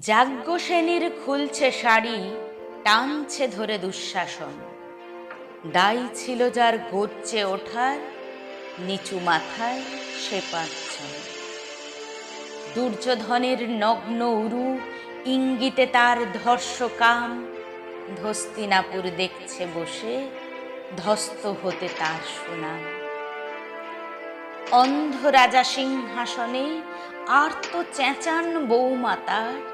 যাজ্ঞসেনীর খুলছে শাড়ি, টানছে ধরে দুঃশাসন। দায়ী ছিল যার গর্জে ওঠার, নিচু মাথায় সে পাঁচজন দুর্যোধনের নগ্ন উরু, ইঙ্গিতে তার ধর্ষকাম ধস্তিনাপুর দেখছে বসে, ধস্ত হতে তার সুনাম। অন্ধ রাজা সিংহাসনে আর্ত চেঁচান বৌমাতার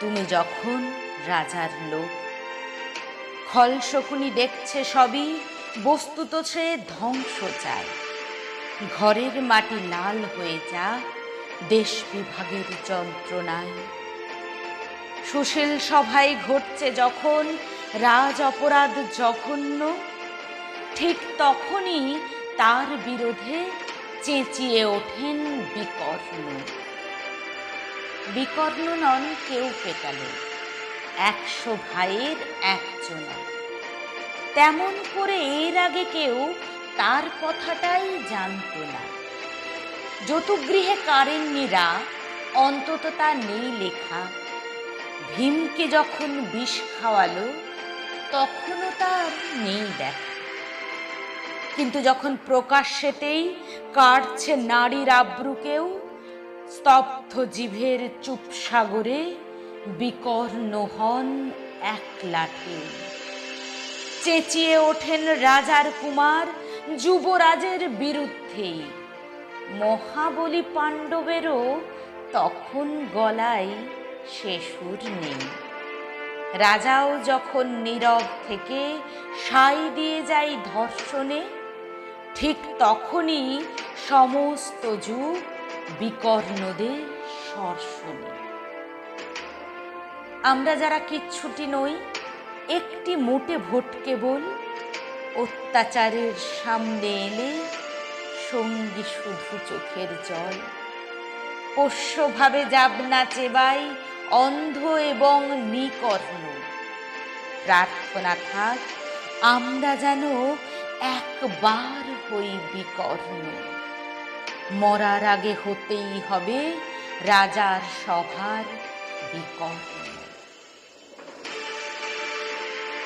তুমি যখন রাজার লোক। খল শকুনি দেখছে সবই, বস্তুত সে ধ্বংস চায়। ঘরের মাটি লাল হয়ে যা, দেশ বিভাগের যন্ত্রণায়। সুশীল সভায় ঘটছে যখন রাজ অপরাধ জঘন্য, ঠিক তখনই তার বিরোধে চেঁচিয়ে ওঠেন বিকর্ণ। বিকর্ণ নন, কেউ পেটালো। একশো ভাইয়ের একজনা। তেমন করে এর আগে কেউ তার কথাটাই জানতো না। যতুগৃহে কারেন্নিরা অন্তত তা নেই লেখা। ভীমকে যখন বিষ খাওয়ালো, তখনও তার নেই দেখা। কিন্তু যখন প্রকাশ্যেতেই কাটছে নারীর আব্রুকেও স্তব্ধ জিভের চুপ সাগরে বিকর্ণ হন এক লাঠে। চেঁচিয়ে ওঠেন রাজার কুমার যুবরাজের বিরুদ্ধে। মহাবলী পাণ্ডবেরও তখন গলায় সে সুর নেই। রাজাও যখন নীরব থেকে সাই দিয়ে যায় ধর্ষণে, ঠিক তখনই সমস্ত যুগ বিকর্ণদের সর্ষণে। আমরা যারা কিচ্ছুটি নই, একটি মোটে ভোট কেবল অত্যাচারের সামনে এলে সঙ্গী শুধু চোখের জল। পোষ্যভাবে যাবনা চেবাই অন্ধ এবং নিকর্ণ। প্রার্থনা থাক, আমরা যেন একবার হই বিকর্ণ। মরার আগে হতেই হবে রাজার সভার বিকর্ণ